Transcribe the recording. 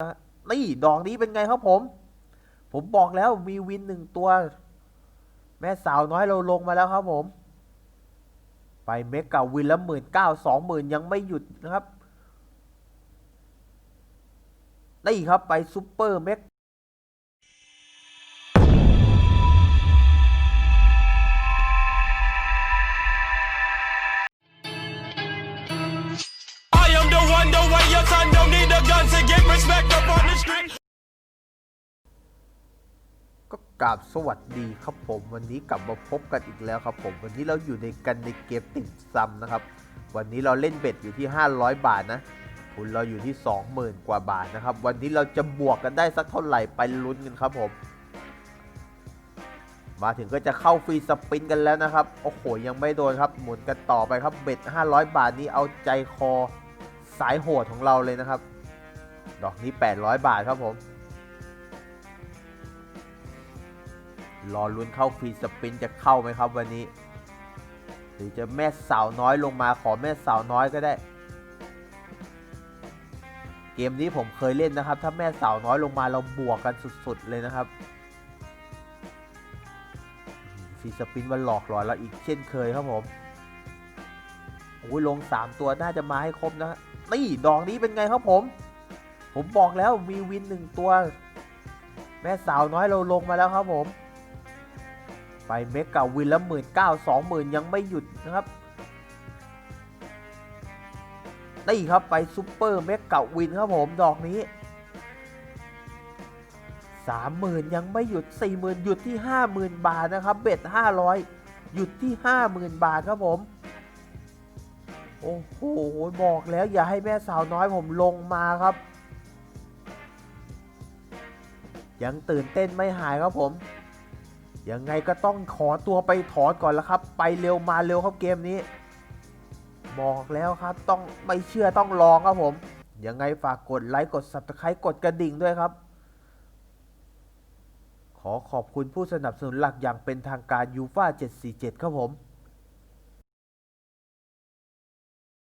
นี่ดอกนี้เป็นไงครับผม ผมบอกแล้วมีวินหนึ่งตัว แม่สาวน้อยเราลงมาแล้วครับผม ไปเมกะวินละหมื่นเก้าสองหมื่นยังไม่หยุดนะครับนี่ครับไปซูเปอร์เมก ก็กราบสวัสดีครับผมวันนี้กลับมาพบกันอีกแล้วครับผมวันนี้เราอยู่ในกันในเกมติ่มซำนะครับ วันนี้เราเล่นเบ็ดอยู่ที่ 500 บาทนะทุนเราอยู่ที่ 20,000 กว่าบาทนะครับ วันนี้เราจะบวกกันได้สักเท่าไหร่ไปลุ้นกันครับผม มาถึงก็จะเข้าฟรีสปินกันแล้วนะครับโอ้โหยังไม่โดนครับหมุนกันต่อไปครับเบ็ด 500 บาทนี้เอาใจคอสายโหดของเราเลยนะครับ ดอกนี้ 800 บาทครับผม รอลุ้นเข้าฟรีสปินจะเข้าไหมครับวันนี้ หรือจะแม่สาวน้อยลงมาขอแม่สาวน้อยก็ได้ เกมนี้ผมเคยเล่นนะครับ ถ้าแม่สาวน้อยลงมาเราบวกกันสุดๆเลยนะครับฟรีสปินมันหลอกหลอนเราอีกเช่นเคยครับผมโอ้ยลง 3 ตัวน่าจะมาให้ครบนะนี่ดอกนี้เป็นไงครับผม ผมบอกแล้วมีวินหนึ่งตัว แม่สาวน้อยเราลงมาแล้วครับผม ไปเมกะวินละหมื่นเก้าสองหมื่นยังไม่หยุดนะครับนี่ครับไปซูเปอร์เมกะวินครับผมดอกนี้สามหมื่นยังไม่หยุดสี่หมื่นหยุดที่ห้าหมื่นบาทนะครับ เบ็ดห้าร้อยหยุดที่ห้าหมื่นบาทครับผม โอ้โหบอกแล้วอย่าให้แม่สาวน้อยผมลงมาครับ ยังตื่นเต้นไม่หายครับผม ยังไงก็ต้องขอตัวไปถอนก่อนแล้วครับ ไปเร็วมาเร็วครับเกมนี้ บอกแล้วครับต้องไม่เชื่อต้องลองครับผม ยังไงฝากกดไลค์กด subscribe กดกระดิ่งด้วยครับ ขอขอบคุณผู้สนับสนุนหลักอย่างเป็นทางการยูฟา747 ครับผม